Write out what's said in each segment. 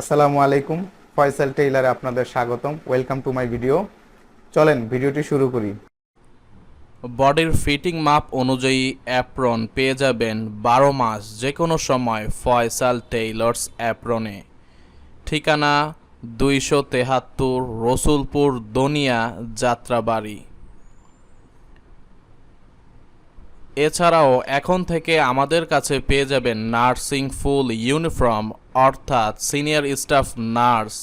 আসসালামু আলাইকুম, ফয়সাল টেইলারে আপনাদের স্বাগতম। ওয়েলকাম টু মাই ভিডিও চলেন, ভিডিওটি শুরু করি। বডির ফিটিং মাপ অনুযায়ী অ্যাপ্রন পেয়ে যাবেন বারো মাস যে কোনো সময় ফয়সাল টেইলর্স অ্যাপ্রনে ঠিকানা দুইশো তেহাত্তর রসুলপুর দনিয়া যাত্রাবাড়ি। এছাড়াও এখন থেকে আমাদের কাছে পেয়ে যাবেন নার্সিং ফুল ইউনিফর্ম অর্থাৎ সিনিয়র স্টাফ নার্স,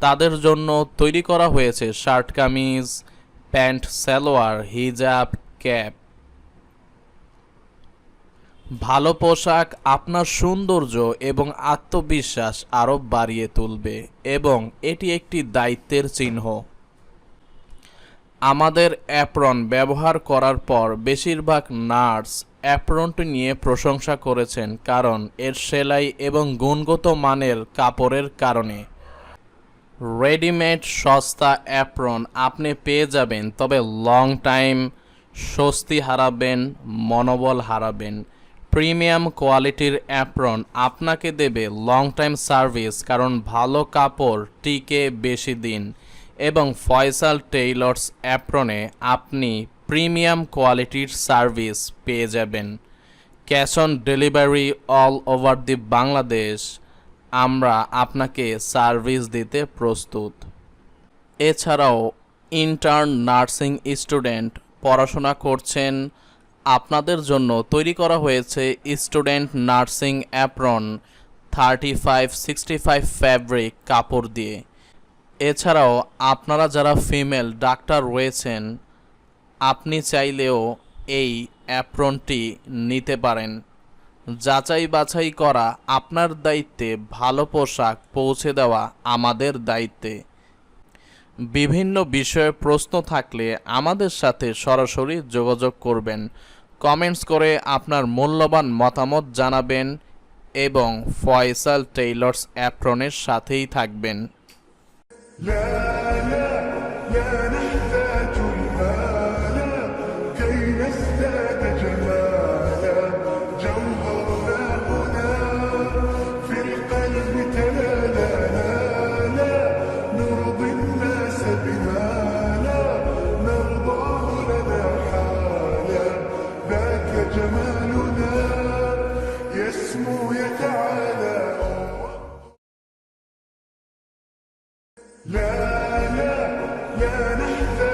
তাদের জন্য তৈরি করা হয়েছে শার্ট, কামিজ, প্যান্ট, সালোয়ার, হিজাব, ক্যাপ। ভালো পোশাক আপনার সৌন্দর্য এবং আত্মবিশ্বাস আরও বাড়িয়ে তুলবে এবং এটি একটি দায়িত্বের চিহ্ন। আমাদের অ্যাপ্রন ব্যবহার করার পর বেশিরভাগ নার্স অ্যাপ্রনটি নিয়ে প্রশংসা করেছেন কারণ এর সেলাই এবং গুণগত মানের কাপড়ের কারণে। রেডিমেড সস্তা অ্যাপ্রন আপনি পেয়ে যাবেন, তবে লং টাইম স্বস্তি হারাবেন, মনোবল হারাবেন। প্রিমিয়াম কোয়ালিটির অ্যাপ্রন আপনাকে দেবে লং টাইম সার্ভিস, কারণ ভালো কাপড় টিকে বেশি দিন। এবং ফয়সাল টেইলর্স অ্যাপ্রনে আপনি প্রিমিয়াম কোয়ালিটির সার্ভিস পেয়ে যাবেন। Cash on delivery all over the Bangladesh. আমরা আপনাকে সার্ভিস দিতে প্রস্তুত। এছাড়াও, ইন্টার্ন নার্সিং স্টুডেন্ট পড়াশোনা করছেন। আপনাদের জন্য তৈরি করা হয়েছে student nursing apron, thirty five, sixty five fabric কাপড় দিয়ে। এছাড়াও, আপনারা যারা ফিমেল ডাক্তার রয়েছেন আপনি চাইলেও এই অ্যাপ্রনটি নিতে পারেন যাচাই বাছাই করা আপনার দায়িত্বে ভালো পোশাক পৌঁছে দেওয়া আমাদের দায়িত্বে বিভিন্ন বিষয়ে প্রশ্ন থাকলে আমাদের সাথে সরাসরি যোগাযোগ করবেন কমেন্টস করে আপনার মূল্যবান মতামত জানাবেন এবং ফয়সাল টেইলর্স অ্যাপ্রনের সাথেই থাকবেন كي نزداد جمالا جوهرنا هنا في القلب تلالا لا لا نرضي الناس بما لا نرضاه لنا حالا ذاك جمالنا يسمو يتعالى. لا لا لا نحتاج